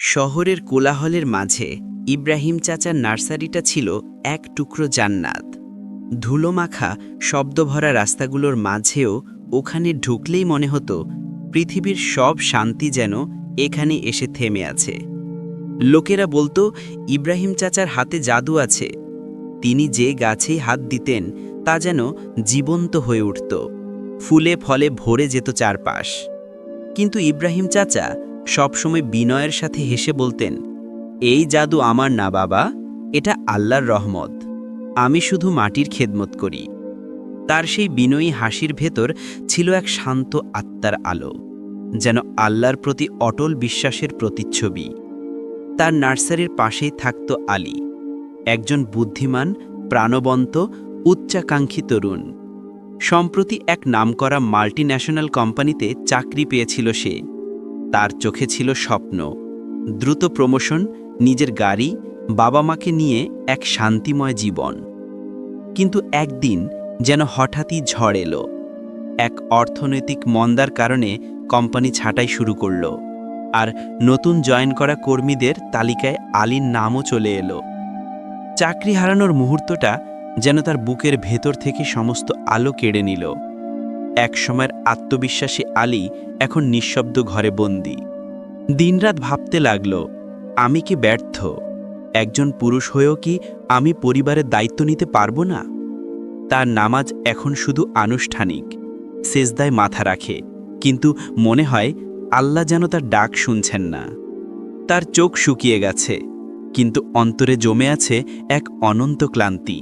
শহরের কোলাহলের মাঝে ইব্রাহিম চাচার নার্সারিটা ছিল এক টুকরো জান্নাত। ধুলোমাখা, শব্দভরা রাস্তাগুলোর মাঝেও ওখানে ঢুকলেই মনে হতো পৃথিবীর সব শান্তি যেন এখানে এসে থেমে আছে। লোকেরা বলতো, ইব্রাহিম চাচার হাতে জাদু আছে। তিনি যে গাছেই হাত দিতেন, তা যেন জীবন্ত হয়ে উঠত। ফুলে ফলে ভরে যেত চারপাশ। কিন্তু ইব্রাহিম চাচা সবসময় বিনয়ের সাথে হেসে বলতেন, এই জাদু আমার না বাবা, এটা আল্লাহর রহমত। আমি শুধু মাটির খেদমত করি। তার সেই বিনয়ী হাসির ভেতর ছিল এক শান্ত আত্মার আলো, যেন আল্লাহর প্রতি অটল বিশ্বাসের প্রতিচ্ছবি। তার নার্সারির পাশেই থাকত আলী, একজন বুদ্ধিমান, প্রাণবন্ত, উচ্চাকাঙ্ক্ষী তরুণ। সম্প্রতি এক নামকরা মাল্টিন্যাশনাল কোম্পানিতে চাকরি পেয়েছিল সে। তার চোখে ছিল স্বপ্ন। দ্রুত প্রমোশন, নিজের গাড়ি বাবা মাকে নিয়ে এক শান্তিময় জীবন। কিন্তু একদিন যেন হঠাৎই ঝড় এলো। এক অর্থনৈতিক মন্দার কারণে কোম্পানি ছাঁটাই শুরু করল। আর নতুন জয়েন করা কর্মীদের তালিকায় আলীর নামও চলে এলো। চাকরি হারানোর মুহূর্তটা যেন তার বুকের ভেতর থেকে সমস্ত আলো কেড়ে নিল। এক সময়ের আত্মবিশ্বাসী আলী এখন নিঃশব্দ ঘরে বন্দি। দিনরাত ভাবতে লাগল, আমি কি ব্যর্থ? একজন পুরুষ হয়েও কি আমি পরিবারের দায়িত্ব নিতে পারব না? তার নামাজ এখন শুধু আনুষ্ঠানিক, সেজদায় মাথা রাখে, কিন্তু মনে হয় আল্লাহ যেন তার ডাক শুনছেন না। তার চোখ শুকিয়ে গেছে, কিন্তু অন্তরে জমে আছে এক অনন্ত ক্লান্তি।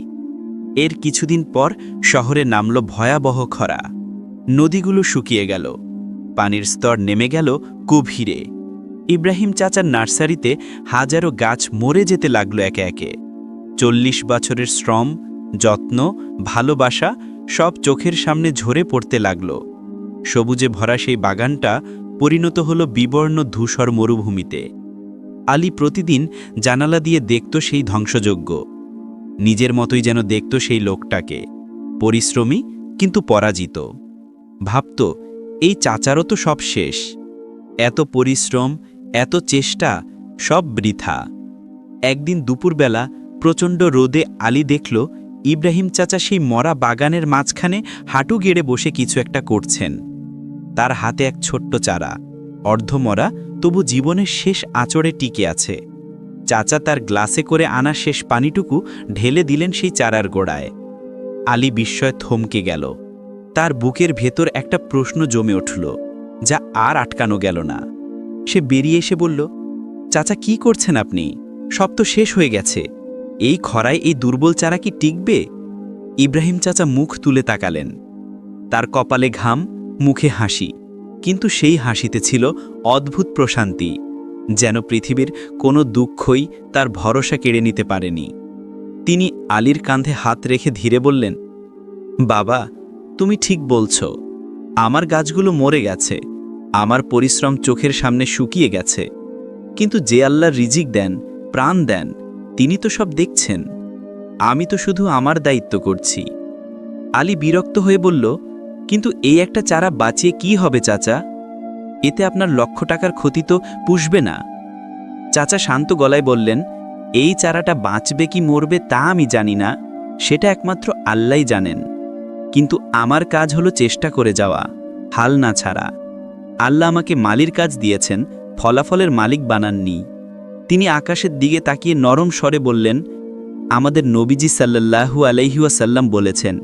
এর কিছুদিন পর শহরে নামল ভয়াবহ খরা। নদীগুলো শুকিয়ে গেল। পানির স্তর নেমে গেল গভীরে। ইব্রাহিম চাচার নার্সারিতে হাজারো গাছ মরে যেতে লাগল একে একে। চল্লিশ বছরের শ্রম, যত্ন, ভালোবাসা সব চোখের সামনে ঝরে পড়তে লাগল। সবুজে ভরা সেই বাগানটা পরিণত হল বিবর্ণ ধূসর মরুভূমিতে। আলী প্রতিদিন জানালা দিয়ে দেখত সেই ধ্বংসযজ্ঞ। নিজের মতোই যেন দেখত সেই লোকটাকে। পরিশ্রমী, কিন্তু পরাজিত। ভাবত, এই চাচারও তো সব শেষ। এত পরিশ্রম, এত চেষ্টা, সব বৃথা। একদিন দুপুরবেলা প্রচণ্ড রোদে আলী দেখল, ইব্রাহিম চাচা সেই মরা বাগানের মাঝখানে হাঁটু গেড়ে বসে কিছু একটা করছেন। তার হাতে এক ছোট্ট চারা। অর্ধমরা তবু জীবনের শেষ আঁচড়ে টিকে আছে। চাচা তার গ্লাসে করে আনা শেষ পানিটুকু ঢেলে দিলেন সেই চারার গোড়ায়। আলী বিস্ময় থমকে গেল। তার বুকের ভেতর একটা প্রশ্ন জমে উঠল, যা আর আটকানো গেল না। সে বেরিয়ে এসে বলল, চাচা, কি করছেন আপনি? সব তো শেষ হয়ে গেছে। এই খরায় এই দুর্বল চারা কি টিকবে? ইব্রাহিম চাচা মুখ তুলে তাকালেন। তার কপালে ঘাম, মুখে হাসি। কিন্তু সেই হাসিতে ছিল অদ্ভুত প্রশান্তি, যেন পৃথিবীর কোনো দুঃখই তার ভরসা কেড়ে নিতে পারেনি। তিনি আলীর কাঁধে হাত রেখে ধীরে বললেন, বাবা তুমি ঠিক বলছ। আমার গাছগুলো মরে গেছে। আমার পরিশ্রম চোখের সামনে শুকিয়ে গেছে। কিন্তু যে আল্লাহর রিজিক দেন, প্রাণ দেন, তিনি তো সব দেখছেন। আমি তো শুধু আমার দায়িত্ব করছি। আলী বিরক্ত হয়ে বলল, কিন্তু এই একটা চারা বাঁচিয়ে কি হবে, চাচা? এতে আপনার লক্ষ টাকার ক্ষতি তো পুষবে না। চাচা শান্ত গলায় বললেন, এই চারাটা বাঁচবে কি মরবে তা আমি জানি না। সেটা একমাত্র আল্লাই জানেন। কিন্তু আমার কাজ হলো চেষ্টা করে যাওয়া, হাল না ছাড়া। আল্লাহ আমাকে মালির কাজ দিয়েছেন, ফলাফলের মালিক বানাননি। তিনি আকাশের দিকে তাকিয়ে নরম স্বরে বললেন, আমাদের নবীজি সাল্লাল্লাহু আলাইহুয়াসাল্লাম বলেছেন,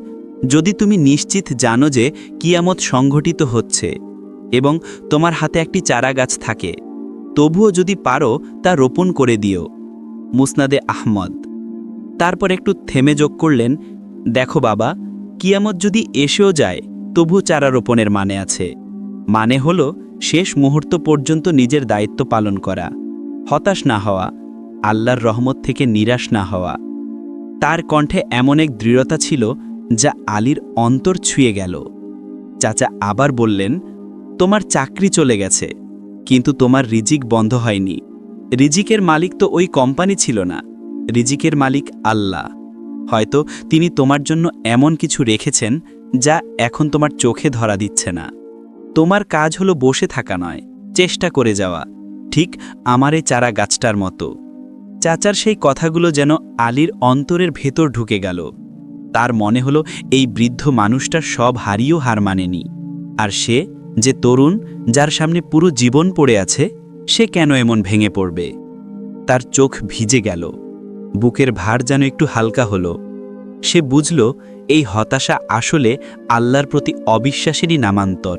যদি তুমি নিশ্চিত জানো যে কিয়ামত সংঘটিত হচ্ছে এবং তোমার হাতে একটি চারা গাছ থাকে, তবুও যদি পারো তা রোপণ করে দিও। মুসনাদে আহমদ। তারপর একটু থেমে যোগ করলেন, দেখো বাবা কিয়ামত যদি এসেও যায় তবু চারা রোপণের মানে আছে। মানে হল, শেষ মুহূর্ত পর্যন্ত নিজের দায়িত্ব পালন করা, হতাশ না হওয়া, আল্লাহর রহমত থেকে নিরাশ না হওয়া। তার কণ্ঠে এমন এক দৃঢ়তা ছিল, যা আলীর অন্তর ছুঁয়ে গেল। চাচা আবার বললেন, তোমার চাকরি চলে গেছে, কিন্তু তোমার রিজিক বন্ধ হয়নি। রিজিকের মালিক তো ওই কোম্পানি ছিল না। রিজিকের মালিক আল্লাহ। হয়তো তিনি তোমার জন্য এমন কিছু রেখেছেন যা এখন তোমার চোখে ধরা দিচ্ছে না। তোমার কাজ হলো বসে থাকা নয়, চেষ্টা করে যাওয়া। ঠিক আমার এই চারা গাছটার মতো। চাচার সেই কথাগুলো যেন আলীর অন্তরের ভেতর ঢুকে গেল। তার মনে হলো এই বৃদ্ধ মানুষটার সব হারিয়েও হার মানেনি। আর সে যে তরুণ, যার সামনে পুরো জীবন পড়ে আছে, সে কেন এমন ভেঙে পড়বে? তার চোখ ভিজে গেল। বুকের ভার যেন একটু হালকা হলো। সে বুঝল, এই হতাশা আসলে আল্লাহর প্রতি অবিশ্বাসেরই নামান্তর।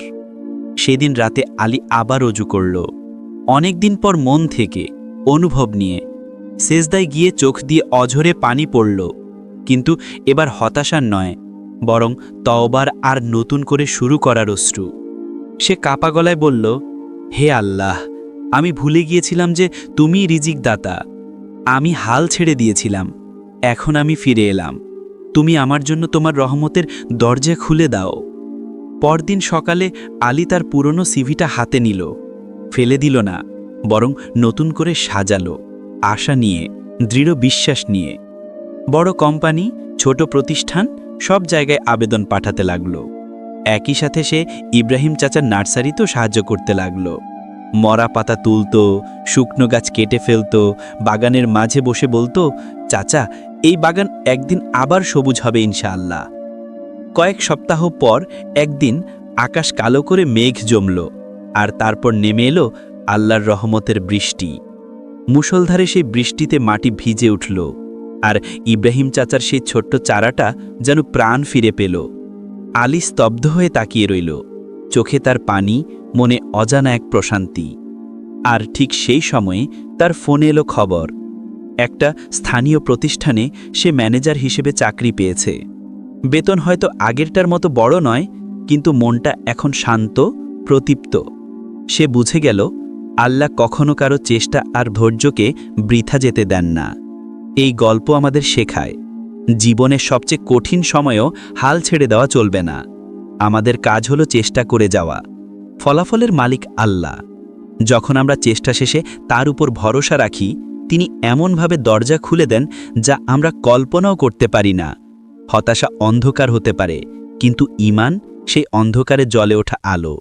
সেদিন রাতে আলী আবার অজু করল। অনেকদিন পর মন থেকে অনুভব নিয়ে সেজদায় গিয়ে চোখ দিয়ে অঝরে পানি পড়ল। কিন্তু এবার হতাশার নয়, বরং তওবার আর নতুন করে শুরু করার অশ্রু। সে কাপা গলায় বলল, হে আল্লাহ, আমি ভুলে গিয়েছিলাম যে তুমি রিজিক দাতা আমি হাল ছেড়ে দিয়েছিলাম। এখন আমি ফিরে এলাম। তুমি আমার জন্য তোমার রহমতের দরজা খুলে দাও। পরদিন সকালে আলী তার পুরনো সিভিটা হাতে নিল। ফেলে দিল না, বরং নতুন করে সাজালো, আশা নিয়ে, দৃঢ় বিশ্বাস নিয়ে। বড় কোম্পানি, ছোট প্রতিষ্ঠান, সব জায়গায় আবেদন পাঠাতে লাগল। একই সাথে সে ইব্রাহিম চাচার নার্সারিতেও সাহায্য করতে লাগল। মরা পাতা তুলতো, শুকনো গাছ কেটে ফেলত, বাগানের মাঝে বসে বলতো, চাচা, এই বাগান একদিন আবার সবুজ হবে ইনশাআল্লাহ। কয়েক সপ্তাহ পর একদিন আকাশ কালো করে মেঘ জমল আর তারপর নেমে এলো আল্লাহর রহমতের বৃষ্টি। মুষলধারে সেই বৃষ্টিতে মাটি ভিজে উঠল আর ইব্রাহিম চাচার সেই ছোট্ট চারাটা যেন প্রাণ ফিরে পেল। আলী স্তব্ধ হয়ে তাকিয়ে রইল। চোখে তার পানি মনে অজানা এক প্রশান্তি। আর ঠিক সেই সময়ে তার ফোনে এলো খবর। একটা স্থানীয় প্রতিষ্ঠানে সে ম্যানেজার হিসেবে চাকরি পেয়েছে। বেতন হয়তো আগেরটার মতো বড় নয়, কিন্তু মনটা এখন শান্ত, প্রতীপ্ত। সে বুঝে গেল, আল্লাহ কখনো কারও চেষ্টা আর ধৈর্যকে বৃথা যেতে দেন না। এই গল্প আমাদের শেখায়, জীবনের সবচেয়ে কঠিন সময়েও হাল ছেড়ে দেওয়া চলবে না। আমাদের কাজ হলো চেষ্টা করে যাওয়া। ফলাফলের মালিক আল্লাহ। যখন আমরা চেষ্টা শেষে তার উপর ভরসা রাখি, তিনি এমনভাবে দরজা খুলে দেন যা আমরা কল্পনাও করতে পারি না। হতাশা অন্ধকার হতে পারে, কিন্তু ইমান সেই অন্ধকারে জলে ওঠা আলো।